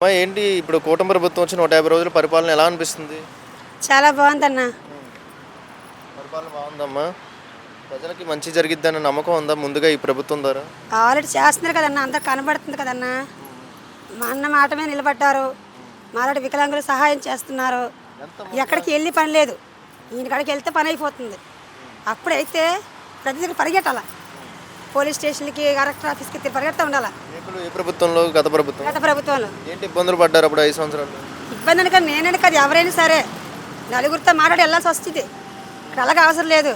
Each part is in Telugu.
అమ్మా ఏంటి? ఇప్పుడు కూటమి ప్రభుత్వం వచ్చి నూట యాభై రోజుల పరిపాలన ఎలా అనిపిస్తుంది? చాలా బాగుందన్న. పరిపాలన బాగుందమ్మా. ప్రజలకి మంచి జరిగిద్దన్న నమ్మకం ఉందా ముందుగా ఈ ప్రభుత్వం ద్వారా? ఆల్రెడీ చేస్తున్నారు కదన్న అందరు కనబడుతుంది కదన్న. మా అన్న మాట మీద నిలబడ్డారు. మాలాంటి వికలాంగులు సహాయం చేస్తున్నారు. ఎక్కడికి వెళ్ళి పని లేదు. ఈయన కాడికి వెళ్తే పని అయిపోతుంది. అప్పుడైతే ప్రతి దగ్గర పరిగెట్టాల? పోలీస్ స్టేషన్కి కలెక్టర్ ఆఫీస్కి పరిగెడతా ఉండాలి? ఏ ప్రభుత్వంలో గత ప్రభుత్వం? గత ప్రభుత్వంలో. ఏంటి ఇబ్బందులు పడ్డారు అప్పుడు ఐదు సంవత్సరాలు? ఇబ్బంది అనక నేనని కాదు ఎవరైనా సరే. నలుగురితో మాట్లాడి వెళ్ళాల్సి వస్తుంది. ఇక్కడ అలాగే అవసరం లేదు.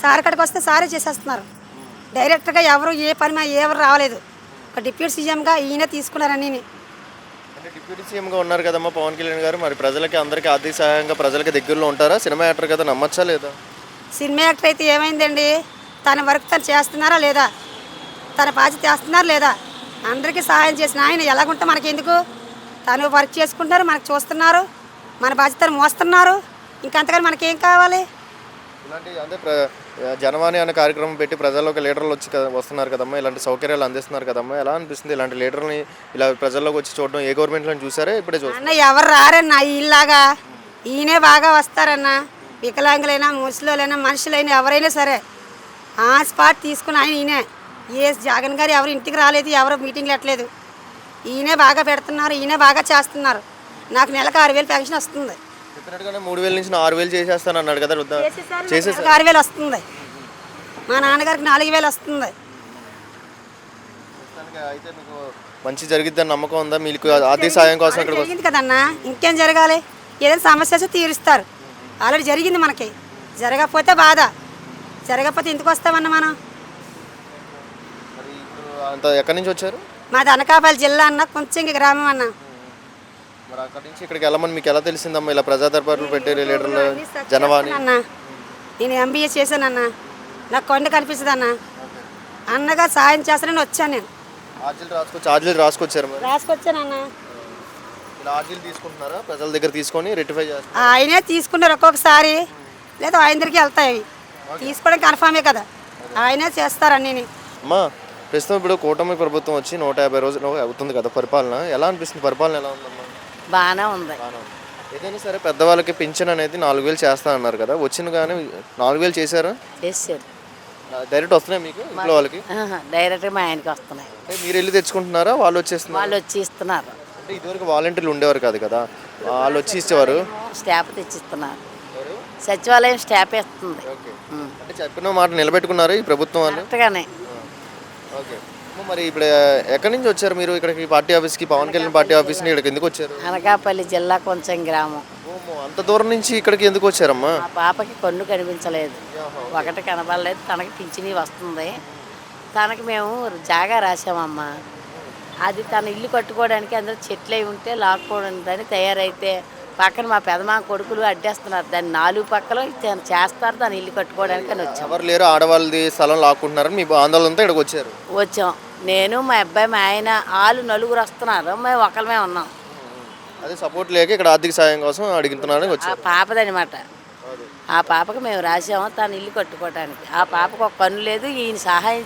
సార్ కాడికి వస్తే సారే చేసేస్తున్నారు. డైరెక్ట్గా ఎవరు ఏ పని ఎవరు రావలేదు. ఒక డిప్యూటీ సీఎంగా ఈయన తీసుకున్నారని డిప్యూటీ సీఎంగా ఉన్నారు కదమ్మా పవన్ కళ్యాణ్ గారు. మరి ప్రజలకి అందరికీ ఆర్థిక సహాయంగా ప్రజలకి దగ్గరలో ఉంటారా? సినిమా యాక్టర్ కదా నమ్మచ్చా లేదా? సినిమా యాక్టర్ అయితే ఏమైందండి? తన వర్క్ తను చేస్తున్నారా లేదా? తన బాధ్యత చేస్తున్నారా లేదా? అందరికీ సహాయం చేసిన ఆయన ఎలాగుంటే మనకెందుకు? తను వర్క్ చేసుకుంటున్నారు మనకు చూస్తున్నారు మన బాధ్యతను మోస్తున్నారు. ఇంకంతకని మనకేం కావాలి? ఇలాంటి అంటే ప్ర- జనవాణి అనే కార్యక్రమం పెట్టి ప్రజల్లోకి లీడర్లు వచ్చి వస్తున్నారు కదమ్మా ఇలాంటి సౌకర్యాలు అందిస్తున్నారు కదమ్మా ఎలా అనిపిస్తుంది ఇలాంటి లీడర్ని ఇలా ప్రజల్లోకి వచ్చి చూడడం? ఏ గవర్నమెంట్లో చూసారా? ఇప్పుడే చూస్తారు అన్న ఎవరు రారన్న ఇల్లాగా? ఈయనే బాగా వస్తారన్న. వికలాంగులైనా ముసలోలైనా మనుషులైనా ఎవరైనా సరే స్పాట్ తీసుకుని ఆయన ఈయనే. ఏ జగన్ గారు ఎవరు ఇంటికి రాలేదు ఎవరు మీటింగ్లు పెట్టలేదు. ఈయనే బాగా పెడుతున్నారు ఈయనే బాగా చేస్తున్నారు. నాకు నెలకు ఆరు వేలు పెన్షన్ వస్తుంది. మూడు వేల నుంచి ఆరు వేలు చేసేస్తాను అన్నాడు కదా ఆరు వేలు వస్తుంది. మా నాన్నగారికి నాలుగు వేలు వస్తుంది. ప్రస్తుతానికి అయితే మీకు మంచి జరిగిద్దని నమ్మకం ఉందా? మీకు ఆర్థిక సాయం కోసం ఇక్కడ జరిగింది కదన్నా. ఇంకేం జరగాలి? ఏదైనా సమస్య తీరుస్తారు. ఆల్రెడీ జరిగింది మనకి. జరగకపోతే బాధ. జరగకపోతే ఎందుకు వస్తామన్న మనం? అంత ఎక్కడి నుంచి వచ్చారు? మాది అనకాపల్లి జిల్లా అన్న కొంచెం గ్రామం అన్న. మరి అక్కడి నుంచి ఇక్కడికి వెళ్ళమని మీకు ఎలా తెలిసిందమ్మా? ఇలా ప్రజా దర్బార్లు పెట్టే లీడర్లు జనవాణి. అన్న. నేను ఎంబీఏ చేశానన్న నాకు కొండ కనిపిస్తుంది అన్న. అన్నగా సాయం చేస్తానని వచ్చాను నేను. ఆర్జీలు రాసుకొచ్చి ఆర్జీలు రాసుకొచ్చారు మరి? రాసుకొచ్చానన్న ఇలా ఆర్జీలు తీసుకుంటున్నారా? ప్రజల దగ్గర తీసుకొని రెక్టిఫై చేస్తారు ఆయనే తీసుకున్నారు ఒక్కొక్కసారి. లేదా ఆయన దగ్గరికి వెళ్తాయి తీసుకోవడం కన్ఫామే కదా. ఆయనే చేస్తారన్నీ అమ్మా ప్రస్తుతం ఇప్పుడు కూటమి ప్రభుత్వం వచ్చి నూట యాభై రోజులు అవుతుంది కదా పరిపాలన. ఎలా అనిపిస్తుంది? పరిపాలన ఎలా ఉందమ్మా? బాగానే ఉంది. బాగానే ఉంది. ఏదైనా సరే పెద్దవాళ్ళకి పింఛన్ అనేది నాలుగు వేలు చేస్తా అన్నారు కదా. వచ్చిన కానీ నాలుగు వేలు చేశారా? చేసారు డైరెక్ట్ వస్తున్నాయి మీకు ఇంట్లో వాళ్ళకి? డైరెక్ట్గా మా ఆయనకి వస్తున్నాయి. అంటే మీరు వెళ్ళి తెచ్చుకుంటున్నారా? వాళ్ళు వచ్చేస్తున్నారు? వాళ్ళు వచ్చి ఇస్తున్నారు. అంటే ఇదివరకు వాలంటీర్లు ఉండేవారు కాదు కదా. వాళ్ళు వచ్చి ఇచ్చేవారు. స్టాప్ తెచ్చిస్తున్నారు. సచివాలయం స్టాప్ ఇస్తుంది ఓకే. అంటే చెప్పిన మాట నిలబెట్టుకున్నారు ఈ ప్రభుత్వం కరెక్ట్గానే. ఓకే. మరి ఇప్పుడు ఎక్కడి నుంచి వచ్చారు మీరు? ఇక్కడికి పార్టీ ఆఫీస్కి పవన్ కళ్యాణ్ పార్టీ ఆఫీస్ని ఇక్కడికి ఎందుకు వచ్చారు? అనకాపల్లి జిల్లా కొంచెం గ్రామం. అంత దూరం నుంచి ఇక్కడికి ఎందుకు వచ్చారమ్మా? మా పాపకి కన్ను కనిపించలేదు. ఒకటి కనబడలేదు. తనకి పింఛని వస్తుంది. తనకి మేము జాగా రాసామమ్మా అది తన ఇల్లు కట్టుకోవడానికి అందరూ చెట్లు అయి ఉంటే లాక్కోవడానికి తయారైతే పక్కన మా పెదమా కొడుకులు అడ్డేస్తున్నారు. దాన్ని నాలుగు పక్కల చేస్తారు దాని ఇల్లు కట్టుకోవడానికి అని వచ్చాం. ఎవరు లేరు ఆడవాళ్ళది స్థలం లాక్కుంటున్నారని మీ ఆందోళనతో ఇక్కడికి వచ్చారు. వచ్చాం. నేను మా అబ్బాయి మా ఆయన వాళ్ళు నలుగురు వస్తున్నారు. మేము ఒకళ్ళమే ఉన్నాం. అదే సపోర్ట్ లేక ఇక్కడ ఆర్థిక సాయం కోసం అడుగుతున్నారని ఆ వచ్చారు. పాపదనమాట ఆ పాపకు మేము రాసాము తను ఇల్లు కట్టుకోవడానికి ఆ పాపకు ఒక పన్ను లేదు ఈయన సహాయం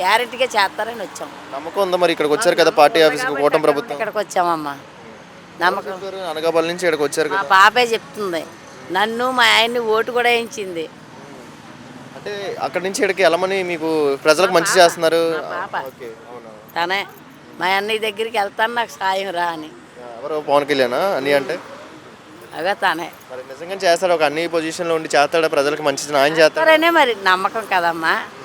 గ్యారెంటీగా చేస్తారని వచ్చాం. నమ్మకం ఉందా మరి ఇక్కడికి వచ్చారు కదా పార్టీ ఆఫీస్కి కూటమి ప్రభుత్వం? ఇక్కడికి వచ్చామమ్మా. నమ్మకం. అనకాపల్లి నుంచి ఇక్కడికి వచ్చారు మా పాపే చెప్తుంది నన్ను మా ఆయన్ని ఓటు కూడా వేయించింది. అంటే అక్కడి నుంచి ఇక్కడికి వెళ్ళమని మీకు ప్రజలకు మంచి చేస్తున్నారు? పాప. ఓకే అవునా? తనే మా అన్నయ్య దగ్గరికి వెళ్తాను నాకు సాయం రా అని. ఎవరు? పవన్ కళ్యాణా? అంటే? అవే తనే. మరి నిజంగా చేస్తాడు ఒక అన్ని పొజిషన్లో ఉండి చేస్తాడా ప్రజలకు మంచి న్యాయం చేస్తాడు. మరి నమ్మకం కదమ్మా.